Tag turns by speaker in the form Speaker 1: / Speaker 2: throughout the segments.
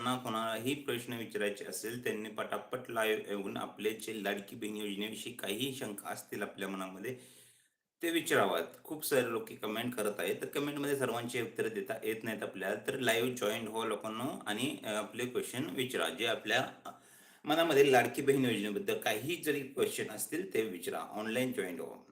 Speaker 1: कोणालाही प्रश्न विचारायचे असेल त्यांनी पटापट लाईव्ह येऊन आपले जे लाडकी बहीण योजनेविषयी काहीही शंका असतील आपल्या मनामध्ये ते विचारावात. खूप सारे लोक कमेंट करत आहेत. तर कमेंटमध्ये सर्वांची उत्तर देता येत नाहीत आपल्याला. तर लाईव्ह जॉईन हो लोकांना आणि आपले क्वेश्चन विचारा. जे आपल्या मनामध्ये लाडकी बहीण योजनेबद्दल काही जरी क्वेश्चन असतील ते विचारा. ऑनलाईन जॉईन हो.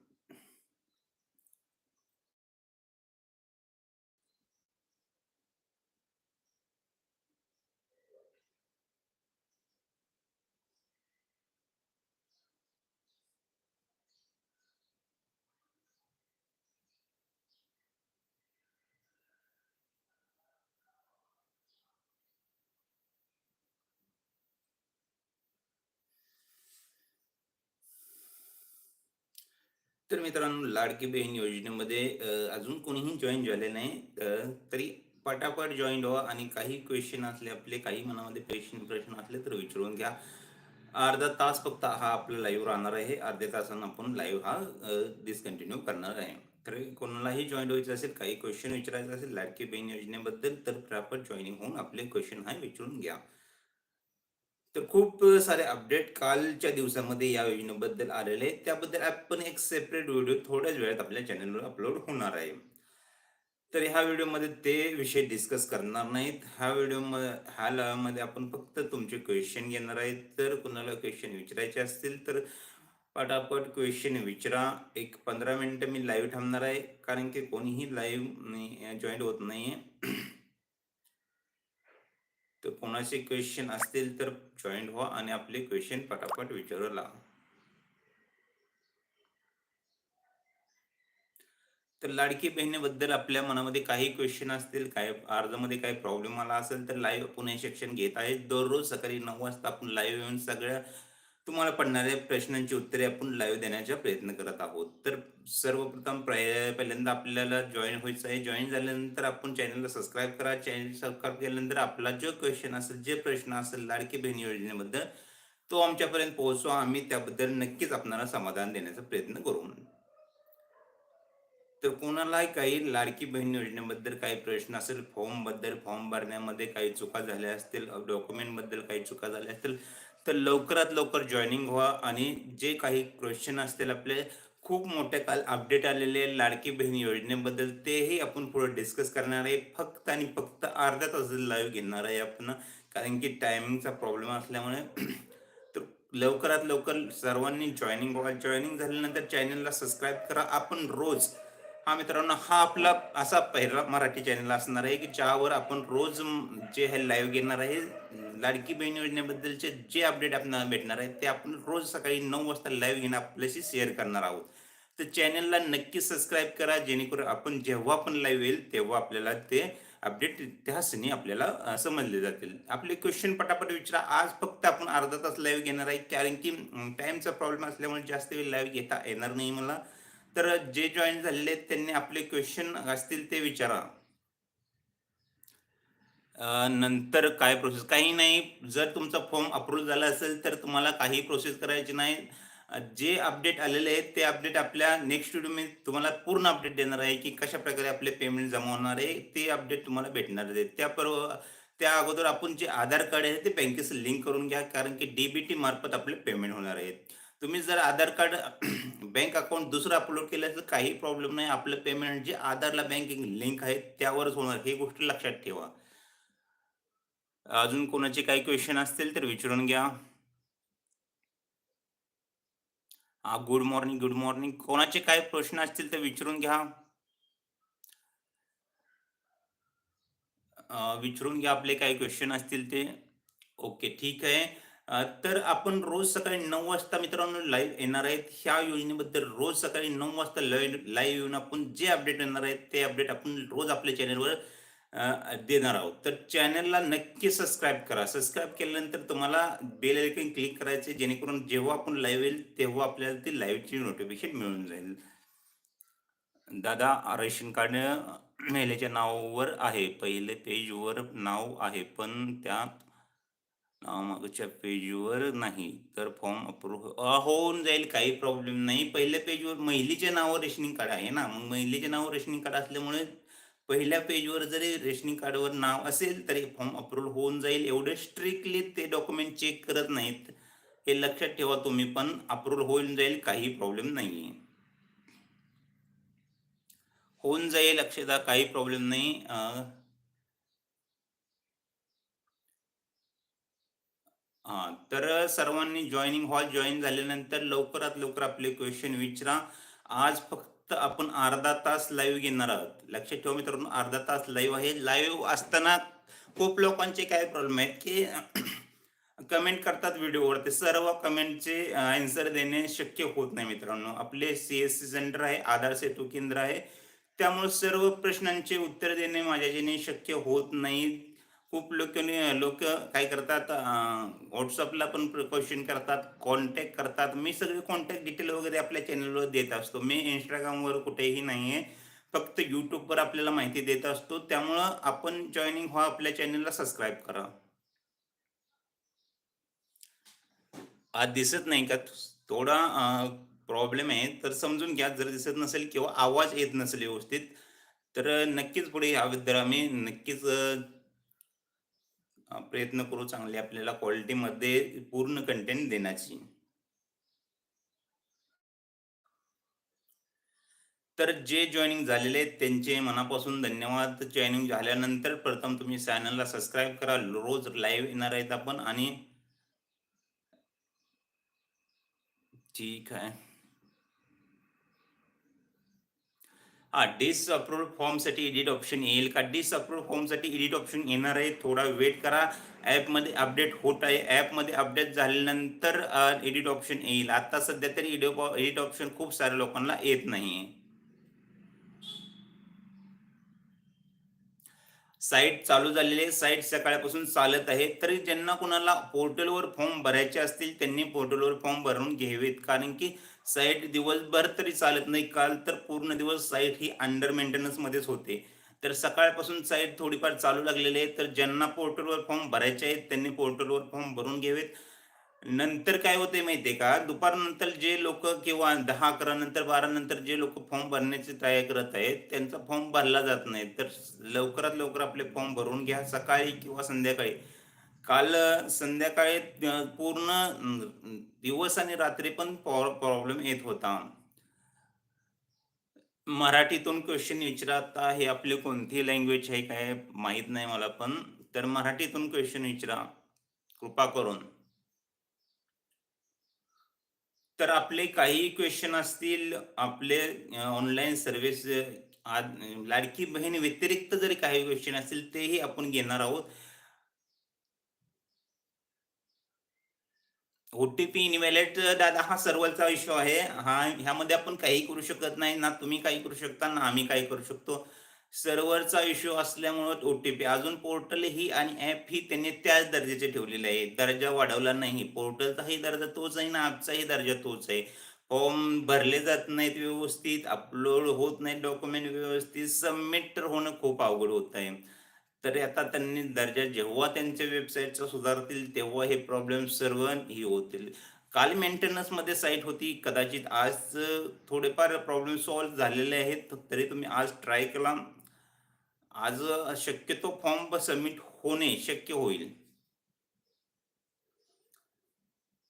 Speaker 1: तर मित्रांनो लाडकी बहीण योजनेमध्ये अजून कोणीही जॉईन झाले नाही तरी पटापट जॉईन व्हा आणि काही क्वेश्चन असले आपले काही मनामध्ये क्वेश्चन प्रश्न असले तर विचारून घ्या. अर्धा तास फक्त हा आपला लाईव्ह राहणार आहे. अर्ध्या तासानं आपण लाईव्ह हा डिसकंटिन्यू करणार आहे. तर कोणालाही जॉईन व्हायचं असेल काही क्वेश्चन विचारायचं असेल लाडकी बहीण योजनेबद्दल तर पटापट जॉईनिंग होऊन आपले क्वेश्चन हा विचारून घ्या. तर खूप सारे अपडेट कालच्या दिवसामध्ये या योजनेबद्दल आलेले आहेत. त्याबद्दल आपण एक सेपरेट व्हिडिओ थोड्याच वेळात आपल्या चॅनलवर अपलोड होणार आहे. तर ह्या व्हिडिओमध्ये ते विषय डिस्कस करणार नाहीत. ह्या व्हिडिओ ह्या live आपण फक्त तुमचे क्वेश्चन घेणार आहेत. तर कुणाला क्वेश्चन विचारायचे असतील तर पटापट क्वेश्चन विचारा. एक पंधरा मिनटं मी लाईव्ह थांबणार आहे. कारण की कोणीही लाईव्ह जॉईन होत नाही आहे तर कोणाचे क्वेश्चन असतील तर जॉईंट व्हा आणि आपले क्वेश्चन पटापट विचारला तर लाडकी बहिणीबद्दल आपल्या मनामध्ये काही क्वेश्चन असतील काय अर्जामध्ये काही प्रॉब्लेम आला असेल तर लाईव्ह आपण हे घेत आहे. दररोज सकाळी नऊ वाजता आपण लाईव्ह येऊन सगळ्या तुम्हाला पडणाऱ्या प्रश्नांची उत्तरे आपण लाईव्ह देण्याचा प्रयत्न करत आहोत. तर सर्वप्रथम पहिल्यांदा आपल्याला जॉईन व्हायचं आहे. जॉईन झाल्यानंतर आपण चॅनलला सबस्क्राईब करा. चॅनल सबस्क्राईब केल्यानंतर आपला जो क्वेश्चन असेल जे प्रश्न असेल लाडकी बहीण योजनेबद्दल तो आमच्यापर्यंत पोहोचवा. आम्ही त्याबद्दल नक्कीच आपणाला समाधान देण्याचा प्रयत्न करू. तर कोणालाही काही लाडकी बहीण योजनेबद्दल काही प्रश्न असेल फॉर्मबद्दल फॉर्म भरण्यामध्ये काही चुका झाल्या असतील डॉक्युमेंटबद्दल काही चुका झाल्या असतील तर लवकरात लवकर जॉईनिंग व्हा आणि जे काही क्वेश्चन असतील आपले खूप मोठे काल अपडेट आलेले लाडकी बहीण योजनेबद्दल तेही आपण पुढे डिस्कस करणार आहे. फक्त आणि फक्त अर्ध्या तास लाईव्ह घेणार आहे आपण. कारण की टायमिंगचा प्रॉब्लेम असल्यामुळे तर लवकरात लवकर सर्वांनी जॉईनिंग व्हा. जॉईनिंग झाल्यानंतर चॅनलला सबस्क्राईब करा. आपण रोज हा मित्रांनो हा आपला असा पहिला मराठी चॅनल असणार आहे की ज्यावर आपण रोज जे हे लाईव्ह घेणार आहे लाडकी बहीण योजनेबद्दलचे जे अपडेट आपल्याला भेटणार आहे ते आपण रोज सकाळी नऊ वाजता लाईव्ह घेणं आपल्याशी शेअर करणार आहोत. तर चॅनलला नक्की सबस्क्राईब करा जेणेकरून आपण जेव्हा पण लाईव्ह येईल तेव्हा आपल्याला ते अपडेट त्या आपल्याला समजले जातील. आपले क्वेश्चन पटापट विचारा. आज फक्त आपण अर्धा तास लाईव्ह घेणार आहे कारण की टाईमचा प्रॉब्लेम असल्यामुळे जास्त वेळ लाईव्ह घेता येणार नाही मला. तर जे जॉईन झालेले आहेत त्यांनी आपले क्वेश्चन असतील ते विचारा. नंतर काय प्रोसेस काही नाही. जर तुमचा फॉर्म अप्रूव्ह झाला असेल तर तुम्हाला काही प्रोसेस करायची नाही. जे अपडेट आलेले आहेत ते अपडेट आपल्या नेक्स्ट व्हिडिओ मी तुम्हाला पूर्ण अपडेट देणार आहे की कशा प्रकारे आपले पेमेंट जमा होणार आहे ते अपडेट तुम्हाला भेटणार आहे. त्या पर्व त्या अगोदर आपण जे आधार कार्ड आहे ते बँकेचं लिंक करून घ्या कारण की डीबीटी मार्फत आपले पेमेंट होणार आहेत. तुम्ही जर आधार कार्ड बँक अकाउंट दुसरं अपलोड केलं तर काही प्रॉब्लेम नाही. आपलं पेमेंट जे आधारला बँकिंग लिंक आहे त्यावरच होणार. ही गोष्ट लक्षात ठेवा. अजून कोणाचे काही क्वेश्चन असतील तर विचारून घ्या. हा गुड मॉर्निंग गुड मॉर्निंग कोणाचे काय प्रश्न असतील तर विचारून घ्या. विचारून घ्या आपले काही क्वेश्चन असतील ते. ओके ठीक आहे. तर आपण रोज सकाळी नऊ वाजता मित्रांनो लाईव्ह येणार आहेत. ह्या योजनेबद्दल रोज सकाळी नऊ वाजता लाईव्ह लाईव्ह येऊन आपण जे अपडेट येणार आहेत ते अपडेट आपण रोज आपल्या चॅनलवर देणार आहोत. तर चॅनलला नक्की सबस्क्राईब करा. सबस्क्राईब केल्यानंतर तुम्हाला बेल आयकन क्लिक करायचे जेणेकरून जेव्हा आपण लाईव्ह येईल तेव्हा आपल्याला ती लाईव्हची नोटिफिकेशन मिळून जाईल. दादा रेशन कार्ड महिलेच्या नावावर आहे. पहिले पेजवर नाव आहे. पण त्या नावामागच्या पेजवर नाही तर फॉर्म अप्रूव्ह होऊन जाईल काही प्रॉब्लेम नाही. पहिल्या पेजवर महिलेचे नावावर रेशनिंग कार्ड आहे ना मग महिलेचे नावावर रेशनिंग कार्ड असल्यामुळे पहिल्या पेजवर जरी रेशनिंग कार्डवर नाव असेल तरी फॉर्म अप्रूव्ह होऊन जाईल. एवढे स्ट्रिक्टली ते डॉक्युमेंट चेक करत नाहीत हे लक्षात ठेवा तुम्ही पण अप्रूव्ह होऊन जाईल काही प्रॉब्लेम नाही होऊन जाईल अक्षदा काही प्रॉब्लेम नाही. हा तर सर्वांनी जॉईनिंग हॉल जॉईन झाल्यानंतर लवकरात लवकर आपले क्वेश्चन विचारा. आज फक्त आपण अर्धा तास लाईव्ह घेणार आहोत. लक्षात ठेवा मित्रांनो अर्धा तास लाईव्ह आहे. लाईव्ह असताना खूप लोकांचे काय प्रॉब्लेम आहेत की कमेंट करतात व्हिडिओवर ते सर्व कमेंटचे आन्सर देणे शक्य होत नाही मित्रांनो. आपले सी एस सी सेंटर आहे आधार सेतू केंद्र आहे. त्यामुळे सर्व प्रश्नांचे उत्तर देणे माझ्याच्याने शक्य होत नाही. खूप लोक लोक काय करतात व्हॉट्सअपला पण क्वेश्चन करतात कॉन्टॅक्ट करतात. मी सगळे कॉन्टॅक्ट डिटेल वगैरे आपल्या चॅनलवर देत असतो. मी इंस्टाग्रामवर कुठेही नाही आहे फक्त यूट्यूबवर आपल्याला माहिती देत असतो. त्यामुळं आपण जॉईनिंग व्हा आपल्या चॅनलला सबस्क्राईब करा. आज दिसत नाही का? थोडा प्रॉब्लेम आहे. तर समजून घ्या. जर दिसत नसेल किंवा आवाज येत नसेल व्यवस्थित तर नक्कीच पुढे याबद्दल आम्ही नक्कीच प्रयत्न करू चांगले आपल्याला क्वालिटीमध्ये पूर्ण कंटेंट देण्याची. तर जे जॉईनिंग झालेले आहेत त्यांचे मनापासून धन्यवाद. जॉईनिंग झाल्यानंतर प्रथम तुम्ही चॅनलला सबस्क्राईब करा. रोज लाईव्ह येणार आहेत आपण आणि ठीक आहे. हा डिसअप्रूव्ह फॉर्मसाठी एडिट ऑप्शन येईल का? डिसअप्रूव्ह फॉर्मसाठी एडिट ऑप्शन येणार आहे. थोडा वेट करा. ॲपमध्ये अपडेट होत आहे. ॲपमध्ये अपडेट झाल्यानंतर एडिट ऑप्शन येईल. आता सध्या तरी एडिट एडिट ऑप्शन खूप साऱ्या लोकांना येत नाही. साईट चालू झालेली आहे. साईट सकाळपासून चालत आहे. तरी ज्यांना कोणाला पोर्टलवर फॉर्म भरायचे असतील त्यांनी पोर्टलवर फॉर्म भरून घ्यावेत. कारण की साईट दिवसभर तरी चालत नाही. काल तर पूर्ण दिवस साईट ही अंडर मेंटेनन्स मध्येच होते. तर सकाळपासून साईट थोडीफार चालू लागलेली आहे. तर ज्यांना पोर्टलवर फॉर्म भरायचे आहेत त्यांनी पोर्टलवर फॉर्म भरून घ्यावेत. नंतर काय होते माहितीये का? दुपारनंतर जे लोक किंवा दहा अकरा नंतर बारा नंतर जे लोक फॉर्म भरण्याची तयारी करत आहेत त्यांचा फॉर्म भरला जात नाही. तर लवकरात लवकर आपले फॉर्म भरून घ्या. सकाळी किंवा संध्याकाळी. काल संध्याकाळी पूर्ण दिवस आणि रात्री पण प्रॉब्लेम येत होता. मराठीतून क्वेश्चन विचारता हे आपली कोणती लँग्वेज आहे काय माहीत नाही मला पण. तर मराठीतून क्वेश्चन विचारा. कृपा करून. तर आपले काही क्वेश्चन असतील आपले ऑनलाईन सर्व्हिस लाडकी बहीण व्यतिरिक्त जरी काही क्वेश्चन असतील तेही आपण घेणार आहोत. ओटीपी इनव्हॅलिड दादा हा सर्वरचा इश्यू आहे. हा ह्यामध्ये आपण काही करू शकत नाही ना तुम्ही काही करू शकता ना आम्ही काही करू शकतो. सर्व्हरचा इश्यू असल्यामुळे ओटीपी अजून पोर्टल ही आणि ऍप ही त्यांनी त्याच दर्जाचे ठेवलेले आहे. दर्जा वाढवला नाही. पोर्टलचाही दर्जा तोच आहे ना ॲपचाही दर्जा तोच आहे. फॉर्म भरले जात नाहीत व्यवस्थित अपलोड होत नाहीत डॉक्युमेंट व्यवस्थित सबमिट होणं खूप अवघड होत आहे. तरी आता त्यांनी दर्जा जेव्हा त्यांच्या वेबसाईटचा सुधारतील तेव्हा हे प्रॉब्लेम सर्व ही होतील. काल मेंटेनन्समध्ये साईट होती. कदाचित आज थोडेफार प्रॉब्लेम सॉल्व्ह झालेले आहेत तरी तुम्ही आज ट्राय केला आज शक्यतो फॉर्म सबमिट होणे शक्य होईल.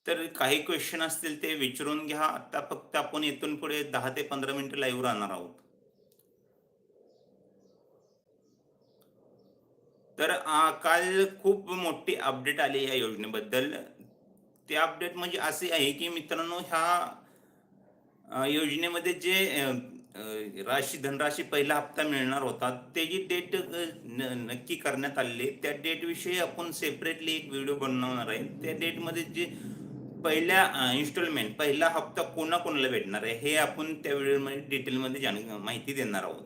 Speaker 1: तर काही क्वेश्चन असतील ते विचारून घ्या. आता फक्त आपण इथून पुढे दहा ते पंधरा मिनिटं लाईव्ह राहणार आहोत. तर काल खूप मोठी अपडेट आली या योजनेबद्दल. ते अपडेट म्हणजे असे आहे की मित्रांनो ह्या योजनेमध्ये जे राशी धनराशी पहिला हप्ता मिळणार होता त्याची डेट नक्की करण्यात आलेली त्या डेटविषयी आपण सेपरेटली एक व्हिडिओ बनवणार आहे. त्या डेटमध्ये जे पहिल्या इन्स्टॉलमेंट पहिला हप्ता कोणाकोणाला भेटणार आहे हे आपण त्या व्हिडिओमध्ये डिटेलमध्ये जाण माहिती देणार आहोत.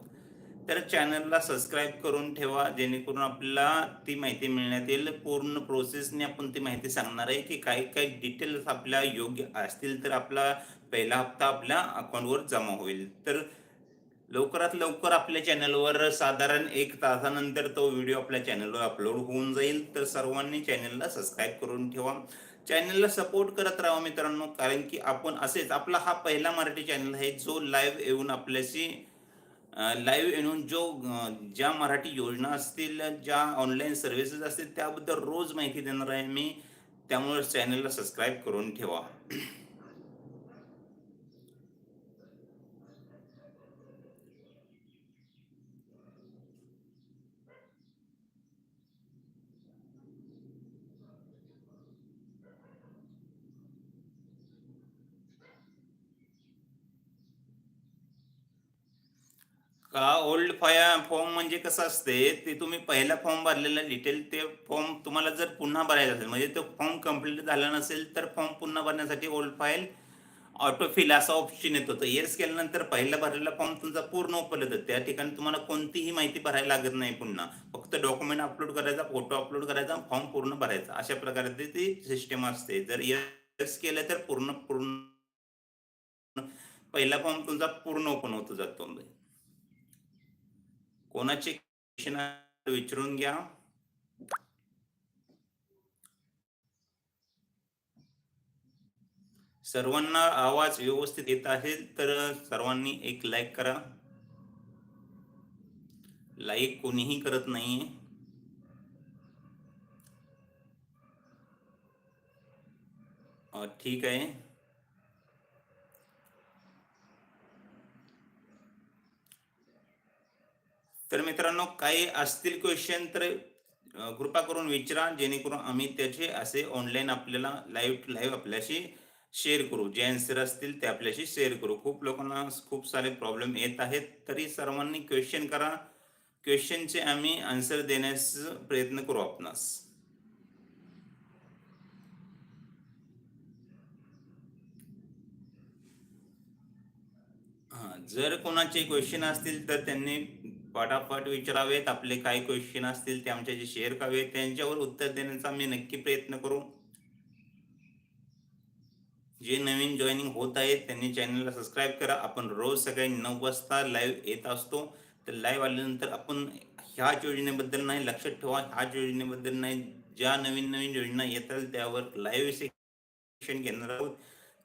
Speaker 1: तर चॅनलला सबस्क्राईब करून ठेवा जेणेकरून आपल्याला ती माहिती मिळण्यात येईल. पूर्ण प्रोसेसने आपण ती माहिती सांगणार आहे की काही काही डिटेल्स आपल्या योग्य असतील तर आपला पहिला हप्ता आपल्या अकाउंटवर जमा होईल. तर लवकरात लवकर आपल्या चॅनलवर साधारण एक तासानंतर तो व्हिडिओ आपल्या चॅनलवर अपलोड होऊन जाईल. तर सर्वांनी चॅनलला सबस्क्राईब करून ठेवा. चॅनलला सपोर्ट करत राहा मित्रांनो कारण की आपण असेच आपला हा पहिला मराठी चॅनल आहे जो लाईव्ह येऊन आपल्याशी लाईव्ह येऊन जो ज्या मराठी योजना असतील ज्या ऑनलाईन सर्व्हिसेस असतील त्याबद्दल रोज माहिती देणार आहे मी. त्यामुळे चॅनलला सबस्क्राईब करून ठेवा. का ओल्ड फाया फॉर्म म्हणजे कसं असते ते तुम्ही पहिला फॉर्म भरलेला डिटेल ते फॉर्म तुम्हाला जर पुन्हा भरायचा असेल म्हणजे तो फॉर्म कंप्लीट झाला नसेल तर फॉर्म पुन्हा भरण्यासाठी ओल्ड फाईल ऑटोफिल असा ऑप्शन येतो. तर येस केल्यानंतर पहिला भरलेला फॉर्म तुमचा पूर्ण ओपन होतो. त्या ठिकाणी तुम्हाला कोणतीही माहिती भरायला लागत नाही पुन्हा. फक्त डॉक्युमेंट अपलोड करायचा फोटो अपलोड करायचा फॉर्म पूर्ण भरायचा. अशा प्रकारे ती- सिस्टम असते. जर इयर्स केलं तर पूर्ण पूर्ण पहिला फॉर्म तुमचा पूर्ण ओपन होतो जातो. कोणाचे क्वेश्चन विचारून घ्या. सर्वांना आवाज व्यवस्थित येत आहे तर सर्वांनी एक लाईक करा. लाईक कोणीही करत नाहीये. ठीक आहे तर मित्रांनो काही असतील क्वेश्चन तर कृपा करून विचारा. जेणेकरून आम्ही त्याचे असे ऑनलाईन आपल्याला लाईव्ह लाईव्ह आपल्याशी शेअर करू. जे आन्सर असतील ते आपल्याशी शेअर करू. खूप लोकांना खूप सारे प्रॉब्लेम येत आहेत. तरी सर्वांनी क्वेश्चन करा. क्वेश्चनचे आम्ही आन्सर देण्यास प्रयत्न करू आपणास. हा, जर कोणाचे क्वेश्चन असतील तर त्यांनी पटापट विचारावेत. आपले काही क्वेश्चन असतील ते आमच्याशी शेअर करावेत. त्यांच्यावर उत्तर देण्याचा मी नक्की प्रयत्न करू. जे नवीन जॉईनिंग होत आहेत त्यांनी चॅनलला सबस्क्राईब करा. आपण रोज सकाळी नऊ वाजता लाईव्ह येत असतो. तर लाईव्ह आल्यानंतर आपण ह्याच योजनेबद्दल नाही लक्षात ठेवा. ह्याच योजनेबद्दल नाही ज्या नवीन नवीन योजना येतात त्यावर लाईव्ह सेक्शन घेणार आहोत.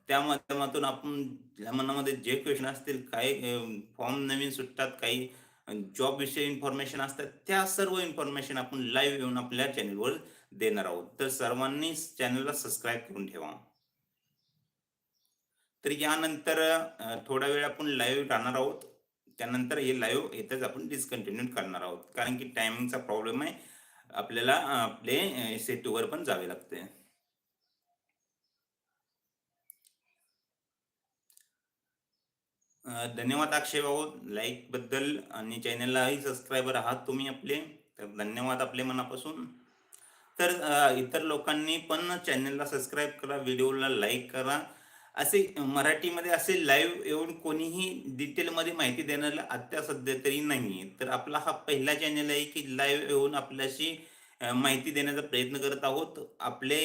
Speaker 1: त्या माध्यमातून आपण मनामध्ये जे क्वेश्चन असतील काही फॉर्म नवीन सुटतात काही जॉब विषयी इन्फॉर्मेशन असतात त्या सर्व इन्फॉर्मेशन आपण लाईव्ह येऊन आपल्या चॅनेलवर देणार आहोत. तर सर्वांनी चॅनलला सबस्क्राईब करून ठेवा. तर यानंतर थोडा वेळ आपण लाईव्ह राहणार आहोत. त्यानंतर हे लाईव्ह येतच आपण डिस्कंटिन्यू करणार आहोत. कारण की टायमिंगचा प्रॉब्लेम आहे. आपल्याला आपले सेटूवर पण जावे लागते. धन्यवाद अक्षय भाऊ. लाईकबद्दल आणि चॅनललाही सबस्क्रायबर आहात तुम्ही आपले तर धन्यवाद आपले मनापासून. तर इतर लोकांनी पण चॅनलला सबस्क्राईब करा व्हिडिओला लाईक करा. असे मराठीमध्ये असे लाईव्ह येऊन कोणीही डिटेलमध्ये माहिती देणारा आत्ता सध्या तरी नाही आहे तर आपला हा पहिला चॅनल आहे की लाईव्ह येऊन आपल्याशी माहिती देण्याचा प्रयत्न करत आहोत. आपले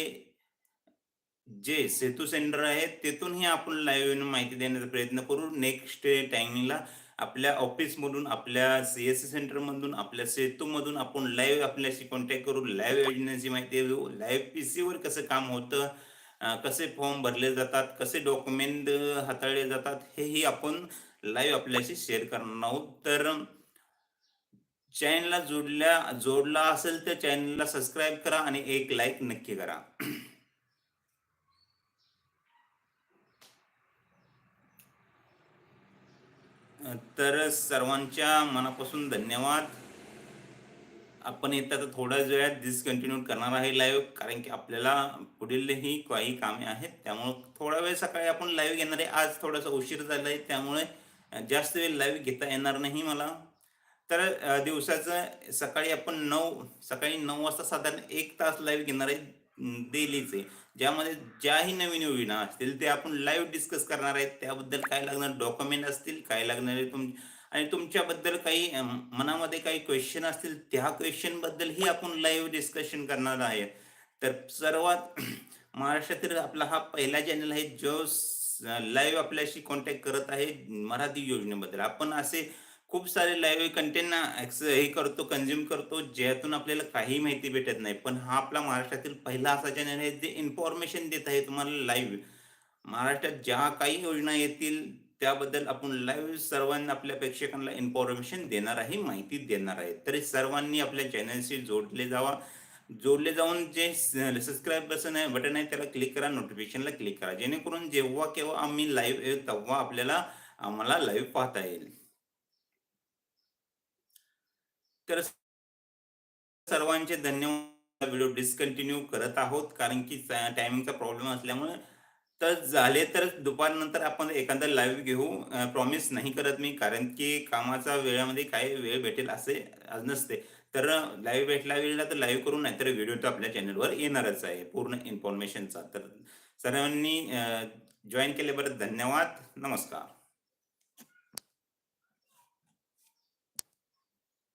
Speaker 1: जे सेतू सेंटर आहे तेथूनही आपण लाईव्ह येऊन माहिती देण्याचा प्रयत्न करू. नेक्स्ट टायमिंगला आपल्या ऑफिसमधून आपल्या सी एस सी सेंटरमधून आपल्या सेतूमधून आपण लाईव्ह आपल्याशी कॉन्टॅक्ट करू. लाईव्ह योजनेची माहिती देऊ. लाईव्ह पी सीवर कसं काम होतं कसे फॉर्म भरले जातात कसे डॉक्युमेंट हाताळले जातात हेही आपण लाईव्ह आपल्याशी शेअर करणार आहोत. तर चॅनलला जोडल्या जोडला असेल तर चॅनलला सबस्क्राईब करा आणि एक लाईक नक्की करा. तर सर्वांच्या मनापासून धन्यवाद. आपण येतात तर थोड्याच वेळात डिसकंटिन्यू करणार आहे लाईव्ह कारण की आपल्याला पुढीलही काही कामे आहेत. त्यामुळं थोडा वेळ सकाळी आपण लाईव्ह घेणार आहे. आज थोडासा उशीर झाला आहे त्यामुळे जास्त वेळ लाईव्ह घेता येणार नाही मला. तर दिवसाचं सकाळी आपण नऊ सकाळी नऊ वाजता साधारण एक तास लाईव्ह घेणार आहे. डेलीचे ज्यामध्ये ज्याही नवीन योजना असतील ते आपण लाईव्ह डिस्कस करणार आहेत. त्याबद्दल काय लागणार डॉक्युमेंट असतील काय लागणारे तुम आणि तुमच्याबद्दल काही मनामध्ये काही क्वेश्चन असतील त्या क्वेश्चनबद्दलही आपण लाईव्ह डिस्कशन करणार आहे. तर सर्वात महाराष्ट्रातील आपला हा पहिला चॅनल आहे जो लाईव्ह आपल्याशी कॉन्टॅक्ट करत आहे मराठी योजनेबद्दल. आपण असे खूप सारे लाईव्ह कंटेंट हे करतो कंझ्युम करतो ज्यातून आपल्याला काही माहिती भेटत नाही. पण हा आपला महाराष्ट्रातील पहिला असा चॅनल आहे जे इन्फॉर्मेशन देत आहे तुम्हाला लाईव्ह महाराष्ट्रात ज्या काही योजना येतील त्याबद्दल आपण लाईव्ह सर्वांना आपल्या प्रेक्षकांना इन्फॉर्मेशन देणार आहे माहिती देणार आहे. तरी सर्वांनी आपल्या चॅनलशी जोडले जावा. जोडले जाऊन जे सबस्क्राईब बसन आहे बटन आहे त्याला क्लिक करा नोटिफिकेशनला क्लिक करा. जेणेकरून जेव्हा केव्हा आम्ही लाईव्ह येऊ तेव्हा आपल्याला आम्हाला लाईव्ह पाहता येईल. तर सर्वांचे धन्यवाद. व्हिडिओ डिस्कंटिन्यू करत आहोत कारण की टायमिंगचा प्रॉब्लेम असल्यामुळे. तर झाले तर दुपारनंतर आपण एखादा लाईव्ह घेऊ. प्रॉमिस नाही करत मी कारण की कामाचा वेळामध्ये काय वेळ भेटेल असे नसते. तर लाईव्ह भेटला वेळेला तर लाईव्ह करू नाही तर व्हिडिओ तर आपल्या चॅनलवर येणारच आहे पूर्ण इन्फॉर्मेशनचा तर सर्वांनी जॉईन केल्याबद्दल धन्यवाद. नमस्कार.